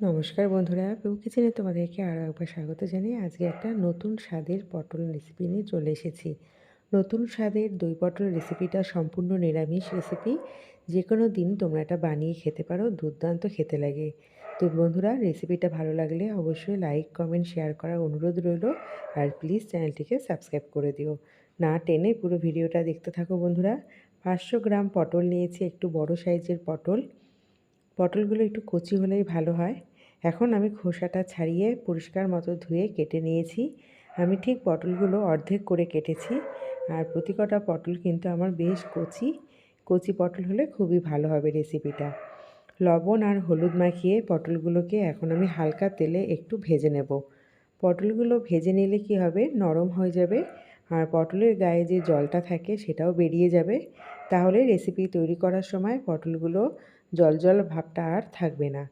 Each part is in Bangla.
নমস্কার বন্ধুরা পেউ কিচেনে তোমাদেরকে আরও একবার স্বাগত জানিয়ে আজকে একটা নতুন স্বাদের পটল রেসিপি নিয়ে চলে এসেছি। নতুন স্বাদের দই পটল রেসিপিটা সম্পূর্ণ নিরামিষ রেসিপি যে কোনো দিন তোমরা এটা বানিয়ে খেতে পারো, দুর্দান্ত খেতে লাগে। তো বন্ধুরা রেসিপিটা ভালো লাগলে অবশ্যই লাইক কমেন্ট শেয়ার করার অনুরোধ রইল আর প্লিজ চ্যানেলটিকে সাবস্ক্রাইব করে দিও। না টেনে পুরো ভিডিওটা দেখতে থাকো বন্ধুরা। পাঁচশো গ্রাম পটল নিয়েছি, একটু বড় সাইজের পটল। পটলগুলো একটু কচি হলেই ভালো হয়। এখন আমি খোসাটা ছাড়িয়ে পরিষ্কার মতো ধুয়ে কেটে নিয়েছি। আমি ঠিক পটলগুলো অর্ধেক করে কেটেছি। আর প্রতি কটা পটল কিন্তু আমার বেশ কচি। কচি পটল হলে খুবই ভালো হবে রেসিপিটা। লবণ আর হলুদ মাখিয়ে পটলগুলোকে এখন আমি হালকা তেলে একটু ভেজে নেব। পটলগুলো ভেজে নিলে কি হবে? নরম হয়ে যাবে। আর পটলের গায়ে যে জলটা থাকে সেটাও বেরিয়ে যাবে। তাহলে রেসিপি তৈরি করার সময় পটলগুলো জল জল ভাবটা আর থাকবে না।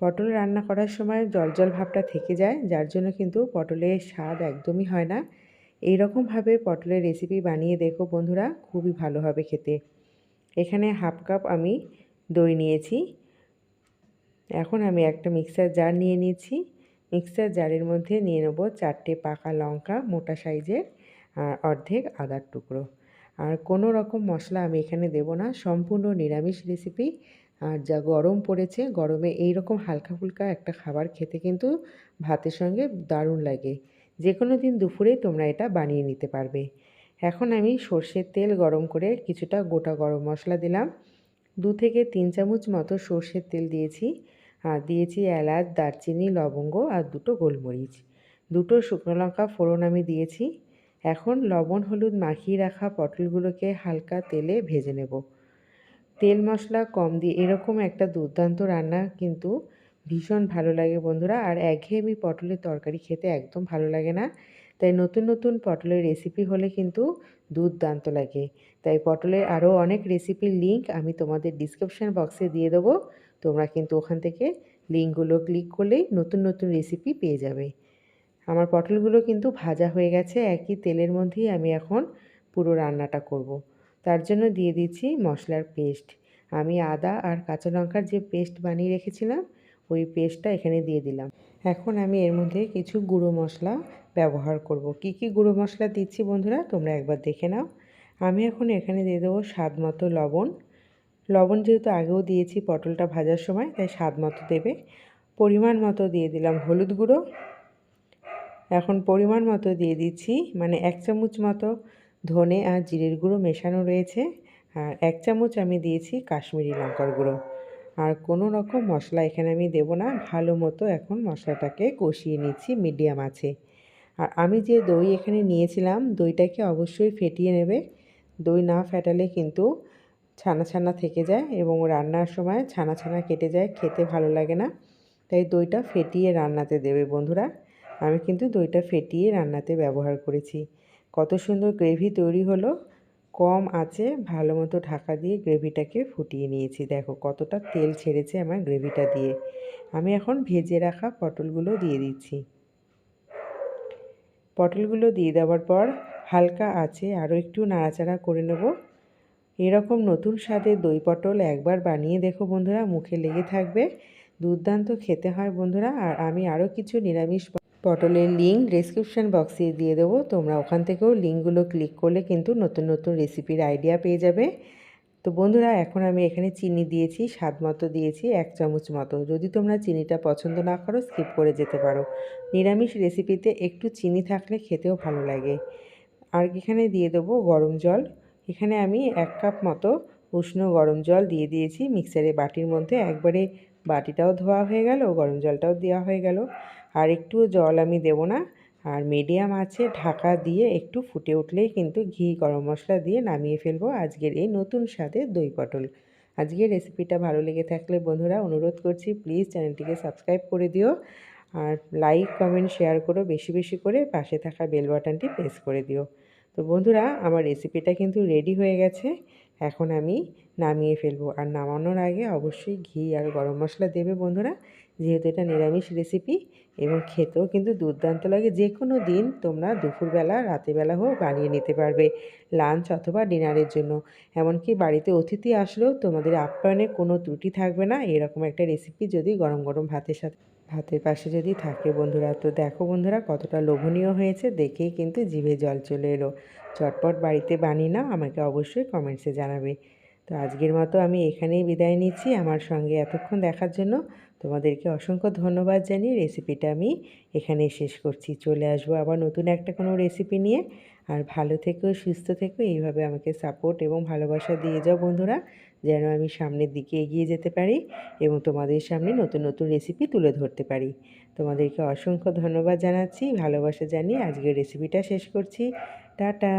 পটল রান্না করার সময় জল জল ভাবটা থেকে যায়, যার জন্য কিন্তু পটলের স্বাদ একদমই হয় না। এই রকমভাবে পটলের রেসিপি বানিয়ে দেখো বন্ধুরা, খুবই ভালো হবে খেতে। এখানে হাফ কাপ আমি দই নিয়েছি। এখন আমি একটা মিক্সার জার নিয়ে নিয়েছি মিক্সার জারের মধ্যে নিয়ে নেব চারটে পাকা লঙ্কা, মোটা সাইজের, আর অর্ধেক আদার টুকরো। আর কোনো রকম মশলা আমি এখানে দেব না, সম্পূর্ণ নিরামিষ রেসিপি আর যা গরম পড়েছে, গরমে এই রকম হালকা ফুলকা একটা খাবার খেতে কিন্তু ভাতের সঙ্গে দারুণ লাগে। যে কোনো দিন দুপুরে তোমরা এটা বানিয়ে নিতে পারবে। এখন আমি সর্ষের তেল গরম করে কিছুটা গোটা গরম মশলা দিলাম। দু থেকে তিন চামচ মতো সর্ষের তেল দিয়েছি। আর দিয়েছি এলাচ, দারচিনি, লবঙ্গ আর দুটো গোলমরিচ। দুটো শুকনো লঙ্কা ফোড়ন আমি দিয়েছি। এখন লবণ, হলুদ মাখিয়ে রাখা পটলগুলোকে হালকা তেলে ভেজে নেব। তেল মশলা কম দিয়ে এরকম একটা দুর্দান্ত রান্না কিন্তু ভীষণ ভালো লাগে বন্ধুরা। আর একঘেয়েমি পটলের তরকারি খেতে একদম ভালো লাগে না। তাই নতুন নতুন পটলের রেসিপি হলে কিন্তু দুর্দান্ত লাগে। তাই পটলের আরও অনেক রেসিপির লিঙ্ক আমি তোমাদের ডিসক্রিপশান বক্সে দিয়ে দেবো। তোমরা কিন্তু ওখান থেকে লিঙ্কগুলো ক্লিক করলেই নতুন নতুন রেসিপি পেয়ে যাবে। আমার পটলগুলো কিন্তু ভাজা হয়ে গেছে, একই তেলের মধ্যেই আমি এখন পুরো রান্নাটা করব। তার জন্য দিয়ে দিচ্ছি মশলার পেস্ট। আমি আদা আর কাঁচা লঙ্কার যে পেস্ট বানিয়ে রেখেছিলাম, ওই পেস্টটা এখানে দিয়ে দিলাম। এখন আমি এর মধ্যে কিছু গুঁড়ো মশলা ব্যবহার করব। কি কি গুঁড়ো মশলা দিচ্ছি বন্ধুরা, তোমরা একবার দেখে নাও। আমি এখন এখানে দিয়ে দেবো স্বাদ মতো লবণ। লবণ যেহেতু আগেও দিয়েছি পটলটা ভাজার সময়, তাই স্বাদ মতো দেবে। পরিমাণ মতো দিয়ে দিলাম হলুদ গুঁড়ো। এখন পরিমাণ মতো দিয়ে দিচ্ছি মানে এক চামচ মতো ধনে আর জিরের গুঁড়ো মেশানো রয়েছে। আর এক চামচ আমি দিয়েছি কাশ্মীরি লঙ্কার গুঁড়ো। আর কোনো রকম মশলা এখানে আমি দেব না। ভালো মতো এখন মশলাটাকে কষিয়ে নিচ্ছি মিডিয়াম আছে আর আমি যে দই এখানে নিয়েছিলাম, দইটাকে অবশ্যই ফেটিয়ে নেবে। দই না ফেটালে কিন্তু ছানা ছানা থেকে যায় এবং রান্নার সময় ছানা ছানা কেটে যায়, খেতে ভালো লাগে না। তাই দইটা ফেটিয়ে রান্নাতে দেবে বন্ধুরা। আমি কিন্তু দইটা ফেটিয়ে রান্নাতে ব্যবহার করেছি। কত সুন্দর গ্রেভি তৈরি হলো। কম আছে, ভালো মতো ঢাকা দিয়ে গ্রেভিটাকে ফুটিয়ে নিয়েছি। দেখো কতটা তেল ছেড়েছে আমার গ্রেভিটা দিয়ে। আমি এখন ভেজে রাখা পটলগুলো দিয়ে দিচ্ছি। পটলগুলো দিয়ে দেওয়ার পর হালকা আছে, আরও একটু নাড়াচাড়া করে নেব। এরকম নতুন স্বাদের দই পটল একবার বানিয়ে দেখো বন্ধুরা, মুখে লেগে থাকবে। দুর্দান্ত খেতে হয় বন্ধুরা, আর আমি আরও কিছু নিরামিষ পটলের লিঙ্ক ডিসক্রিপশান বক্সে দিয়ে দেবো। তোমরা ওখান থেকেও লিঙ্কগুলো ক্লিক করলে কিন্তু নতুন নতুন রেসিপির আইডিয়া পেয়ে যাবে। তো বন্ধুরা, এখন আমি এখানে চিনি দিয়েছি, স্বাদ মতো দিয়েছি, এক চামচ মতো। যদি তোমরা চিনিটা পছন্দ না করো স্কিপ করে যেতে পারো। নিরামিষ রেসিপিতে একটু চিনি থাকলে খেতেও ভালো লাগে। আর এখানে দিয়ে দেবো গরম জল। এখানে আমি এক কাপ মতো উষ্ণ গরম জল দিয়ে দিয়েছি। মিক্সারে বাটির মধ্যে একবারে বাটিটাও ধোয়া হয়ে গেল, গরম জলটাও দেওয়া হয়ে গেল। আর একটু জল আমি দেব না। আর মিডিয়াম আছে, ঢাকা দিয়ে একটু ফুটে উঠলেই কিন্তু ঘি, গরম মশলা দিয়ে নামিয়ে ফেলব আজকের এই নতুন স্বাদে দই পটল। আজকের রেসিপিটা ভালো লেগে থাকলে বন্ধুরা অনুরোধ করছি প্লিজ চ্যানেলটিকে সাবস্ক্রাইব করে দিও। আর লাইক কমেন্ট শেয়ার করো, বেশি বেশি করে পাশে থাকা বেল বাটনটি প্রেস করে দিও। তো বন্ধুরা, আমার রেসিপিটা কিন্তু রেডি হয়ে গেছে। এখন আমি নামিয়ে ফেলব। আর নামানোর আগে অবশ্যই ঘি আর গরম মশলা দেবে বন্ধুরা। যেহেতু এটা নিরামিষ রেসিপি এবং খেতেও কিন্তু দুর্দান্ত লাগে। যে কোনো দিন তোমরা দুপুরবেলা রাতেরবেলা হোক বানিয়ে নিতে পারবে লাঞ্চ অথবা ডিনারের জন্য। এমনকি বাড়িতে অতিথি আসলেও তোমাদের আপ্যায়নে কোনো ত্রুটি থাকবে না। এরকম একটা রেসিপি যদি গরম গরম ভাতের সাথে, ভাতের পাশে যদি থাকে বন্ধুরা। তো দেখো বন্ধুরা কতটা লোভনীয় হয়েছে। দেখেই কিন্তু জিভে জল চলে এলো। চটপট বাড়িতে বানিয়ে নাও, আমাকে অবশ্যই কমেন্টসে জানাবে। তো আজকের মতো আমি এখানেই বিদায় নিচ্ছি। আমার সঙ্গে এতক্ষণ দেখার জন্য তোমাদেরকে অসংখ্য ধন্যবাদ জানিয়ে রেসিপিটা আমি এখানেই শেষ করছি। চলে আসব আবার নতুন একটা কোনো রেসিপি নিয়ে। আর ভালো থেকো, সুস্থ থেকো, এইভাবে আমাকে সাপোর্ট এবং ভালোবাসা দিয়ে যাও বন্ধুরা, যেন আমি সামনের দিকে এগিয়ে যেতে পারি এবং তোমাদের সামনে নতুন নতুন রেসিপি তুলে ধরতে পারি। তোমাদেরকে অসংখ্য ধন্যবাদ জানাচ্ছি। ভালোবাসা জানিয়ে আজকের রেসিপিটা শেষ করছি। টাটা